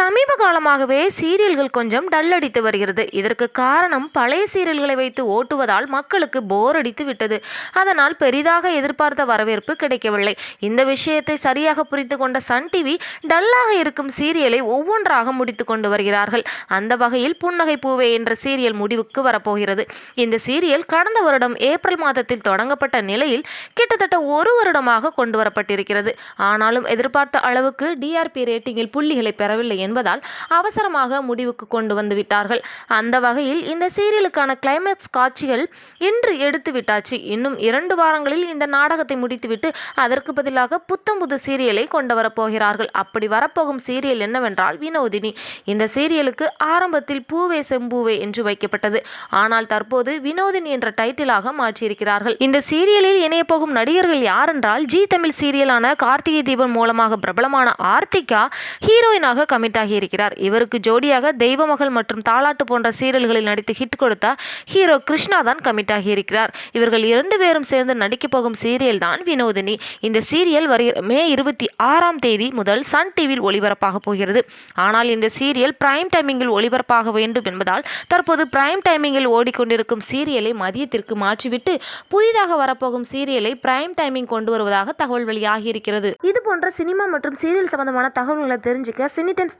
சமீப காலமாகவே சீரியல்கள் கொஞ்சம் டல் அடித்து வருகிறது. இதற்கு காரணம் பழைய சீரியல்களை வைத்து ஓட்டுவதால் மக்களுக்கு போர் அடித்து விட்டது. அதனால் பெரிதாக எதிர்பார்த்த வரவேற்பு கிடைக்கவில்லை. இந்த விஷயத்தை சரியாக புரிந்து கொண்ட சன் டிவி டல்லாக இருக்கும் சீரியலை ஒவ்வொன்றாக முடித்து கொண்டு வருகிறார்கள். அந்த வகையில் புன்னகை பூவே என்ற சீரியல் முடிவுக்கு வரப்போகிறது. இந்த சீரியல் கடந்த வருடம் ஏப்ரல் மாதத்தில் தொடங்கப்பட்ட நிலையில் கிட்டத்தட்ட ஒரு வருடமாக கொண்டு வரப்பட்டிருக்கிறது. ஆனாலும் எதிர்பார்த்த அளவுக்கு டிஆர்பி ரேட்டிங்கில் புள்ளிகளை பெறவில்லை என்பதால் அவசரமாக முடிவுக்கு கொண்டு வந்து விட்டார்கள். அந்த வகையில் இந்த சீரியலுக்கான கிளைமேக்ஸ் காட்சிகள் இன்று எடுத்து விட்டாச்சு. இன்னும் இரண்டு வாரங்களில் இந்த நாடகத்தை முடித்துவிட்டு அதற்கு பதிலாக புத்தம் புது சீரியலை கொண்டு வரப்போகிறார்கள் அப்படி வரப்போகும் சீரியல் என்னவென்றால் வினோதினி. இந்த சீரியலுக்கு ஆரம்பத்தில் பூவே செம்பூவே என்று வைக்கப்பட்டது. ஆனால் தற்போது வினோதினி என்ற டைட்டிலாக மாற்றியிருக்கிறார்கள். இந்த சீரியலில் இணைய போகும் நடிகர்கள் யாரென்றால் ஜி தமிழ் சீரியலான கார்த்திகை தீபம் மூலமாக பிரபலமான ஆர்த்திகா ஹீரோயினாக கமிட் இருக்கிறார் இவருக்கு ஜோடியாக தெய்வமகள் மற்றும் தாலாட்டு போன்ற சீரியல்களில் நடித்து ஹிட் கொடுத்த ஹீரோ கிருஷ்ணா தான் கமிட் ஆகியிருக்கிறார். இவர்கள் இரண்டு பேரும் சேர்ந்து நடிக்கப் போகும் சீரியல் தான் வினோதினி. இந்த சீரியல் வருகிற மே இருபத்தி ஆறாம் தேதி முதல் சன் டிவியில் ஒளிபரப்பாக போகிறது. ஆனால் இந்த சீரியல் பிரைம் டைமிங்கில் ஒளிபரப்பாக வேண்டும் என்பதால் தற்போது பிரைம் டைமிங்கில் ஓடிக்கொண்டிருக்கும் சீரியலை மதியத்திற்கு மாற்றிவிட்டு புதிதாக வரப்போகும் சீரியலை பிரைம் டைமிங் கொண்டு வருவதாக தகவல் வெளியாகி இருக்கிறது இது போன்ற சினிமா மற்றும் சீரியல் சம்பந்தமான தகவல்களை தெரிஞ்சுக்க சினிடென்ஸ்